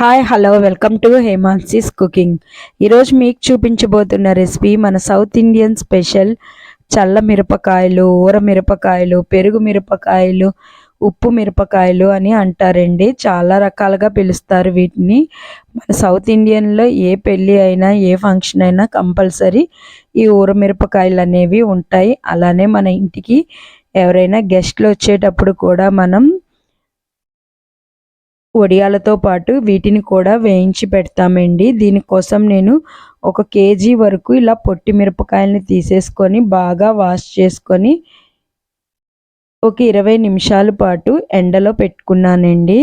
Hi hello welcome to Hemansi's cooking ఈరోజు మీకు చూపించబోతున్న రెసిపీ మన సౌత్ ఇండియన్ స్పెషల్ చల్ల మిరపకాయలు ఊర మిరపకాయలు పెరుగు మిరపకాయలు ఉప్పు మిరపకాయలు అని అంటారండి. చాలా రకాలుగా పిలుస్తారు వీటిని. మన సౌత్ ఇండియన్లో ఏ పెళ్ళి అయినా ఏ ఫంక్షన్ అయినా కంపల్సరీ ఈ ఊర మిరపకాయలు అనేవి ఉంటాయి. అలానే మన ఇంటికి ఎవరైనా గెస్ట్లు వచ్చేటప్పుడు కూడా మనం వడియాలతో పాటు వీటిని కూడా వేయించి పెడతామండి. దీనికోసం నేను ఒక కేజీ వరకు ఇలా పొట్టి మిరపకాయలని తీసేసుకొని బాగా వాష్ చేసుకొని ఒక ఇరవై నిమిషాల పాటు ఎండలో పెట్టుకున్నానండి.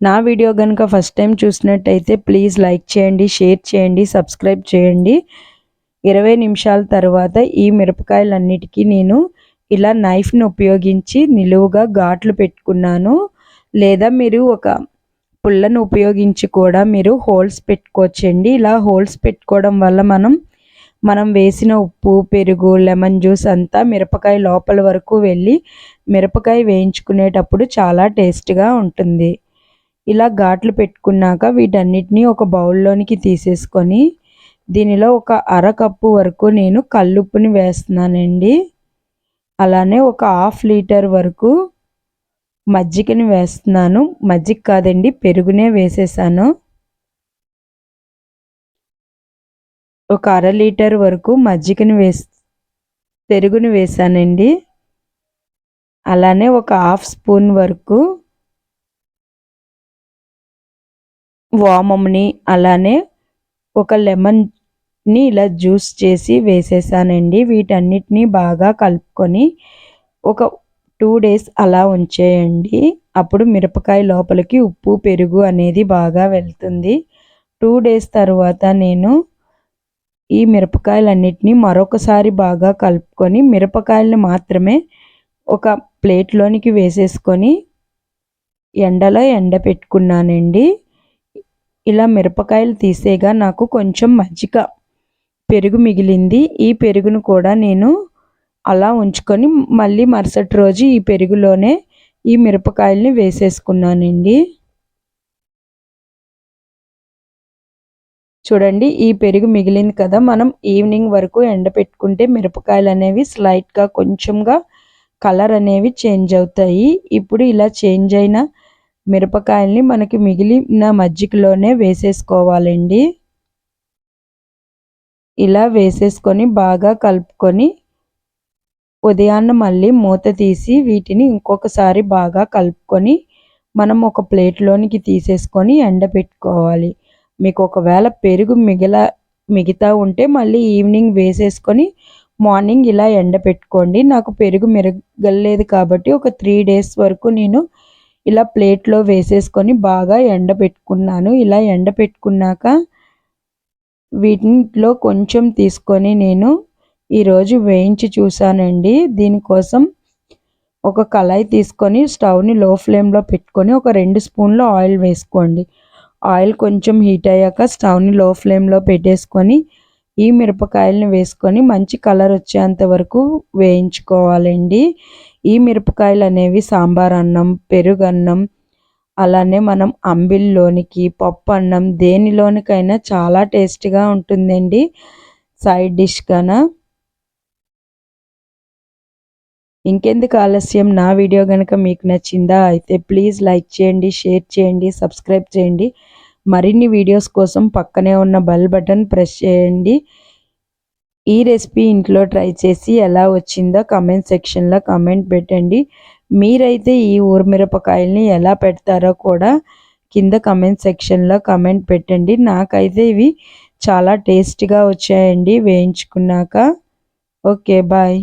నా వీడియో కనుక ఫస్ట్ టైం చూసినట్టయితే ప్లీజ్ లైక్ చేయండి షేర్ చేయండి సబ్స్క్రైబ్ చేయండి. ఇరవై నిమిషాల తర్వాత ఈ మిరపకాయలన్నిటికీ నేను ఇలా నైఫ్ని ఉపయోగించి నిలువుగా ఘాట్లు పెట్టుకున్నాను. లేదా మీరు ఒక పుల్లను ఉపయోగించి కూడా మీరు హోల్స్ పెట్టుకోవచ్చండి. ఇలా హోల్స్ పెట్టుకోవడం వల్ల మనం మనం వేసిన ఉప్పు పెరుగు లెమన్ జ్యూస్ అంతా మిరపకాయ లోపల వరకు వెళ్ళి మిరపకాయ వేయించుకునేటప్పుడు చాలా టేస్ట్గా ఉంటుంది. ఇలా ఘాట్లు పెట్టుకున్నాక వీటన్నిటిని ఒక బౌల్లోనికి తీసేసుకొని దీనిలో ఒక అర కప్పు వరకు నేను కల్లుప్పుని వేస్తున్నానండి. అలానే ఒక హాఫ్ లీటర్ వరకు మజ్జిగని వేస్తున్నాను. మజ్జిగ కాదండి పెరుగునే వేసేసాను. ఒక అర లీటర్ వరకు మజ్జిగని వేస్ పెరుగుని వేసానండి. అలానే ఒక హాఫ్ స్పూన్ వరకు వామమ్ని అలానే ఒక లెమన్ ని ఇలా జ్యూస్ చేసి వేసేసానండి. వీటన్నిటిని బాగా కలుపుకొని ఒక టూ డేస్ అలా ఉంచేయండి. అప్పుడు మిరపకాయ లోపలికి ఉప్పు పెరుగు అనేది బాగా వెళ్తుంది. టూ డేస్ తర్వాత నేను ఈ మిరపకాయలన్నిటిని మరొకసారి బాగా కలుపుకొని మిరపకాయలను మాత్రమే ఒక ప్లేట్లోనికి వేసేసుకొని ఎండలో ఎండ పెట్టుకున్నానండి ఇలా మిరపకాయలు తీసేగా నాకు కొంచెం మజ్జిగ పెరుగు మిగిలింది. ఈ పెరుగును కూడా నేను అలా ఉంచుకొని మళ్ళీ మరుసటి రోజు ఈ పెరుగులోనే ఈ మిరపకాయల్ని వేసేసుకున్నానండి. చూడండి ఈ పెరుగు మిగిలింది కదా మనం ఈవినింగ్ వరకు ఎండపెట్టుకుంటే మిరపకాయలు అనేవి స్లైట్గా కొంచెంగా కలర్ అనేవి చేంజ్ అవుతాయి. ఇప్పుడు ఇలా చేంజ్ అయిన మిరపకాయల్ని మనకి మిగిలిన మజ్జిగలోనే వేసేసుకోవాలండి. ఇలా వేసేసుకొని బాగా కలుపుకొని ఉదయాన్న మళ్ళీ మూత తీసి వీటిని ఇంకొకసారి బాగా కలుపుకొని మనం ఒక ప్లేట్లోనికి తీసేసుకొని ఎండబెట్టుకోవాలి మీకు ఒకవేళ పెరుగు మిగిల మిగతా ఉంటే మళ్ళీ ఈవినింగ్ వేసేసుకొని మార్నింగ్ ఇలా ఎండపెట్టుకోండి నాకు పెరుగు మిరగలేదు కాబట్టి ఒక త్రీ డేస్ వరకు నేను ఇలా ప్లేట్లో వేసేసుకొని బాగా ఎండబెట్టుకున్నాను ఇలా ఎండబెట్టుకున్నాక వీటిలో కొంచెం తీసుకొని నేను ఈరోజు వేయించి చూశానండి. దీనికోసం ఒక కళాయి తీసుకొని స్టవ్ని లో ఫ్లేమ్లో పెట్టుకొని ఒక రెండు స్పూన్లు ఆయిల్ వేసుకోండి. ఆయిల్ కొంచెం హీట్ అయ్యాక స్టవ్ని లో ఫ్లేమ్లో పెట్టేసుకొని ఈ మిరపకాయలను వేసుకొని మంచి కలర్ వచ్చేంత వరకు వేయించుకోవాలండి. ఈ మిరపకాయలు అనేవి సాంబార్ అన్నం పెరుగన్నం అలానే మనం అంబిల్లోనికి పప్పు అన్నం దేనిలోనికైనా చాలా టేస్టీగా ఉంటుందండి. సైడ్ డిష్ కన్నా ఇంకెందుకు ఆలస్యం? నా వీడియో కనుక మీకు నచ్చిందా అయితే ప్లీజ్ లైక్ చేయండి షేర్ చేయండి సబ్స్క్రైబ్ చేయండి. మరిన్ని వీడియోస్ కోసం పక్కనే ఉన్న బెల్ బటన్ ప్రెస్ చేయండి. ఈ రెసిపీ ఇంట్లో ట్రై చేసి ఎలా వచ్చిందో కమెంట్ సెక్షన్లో కమెంట్ పెట్టండి. మీరైతే ఈ ఊరమిరపకాయల్ని ఎలా పెడతారో కూడా కింద కమెంట్ సెక్షన్లో కమెంట్ పెట్టండి. నాకైతే ఇవి చాలా టేస్టీగా వచ్చాయండి వేయించుకున్నాక. Okay bye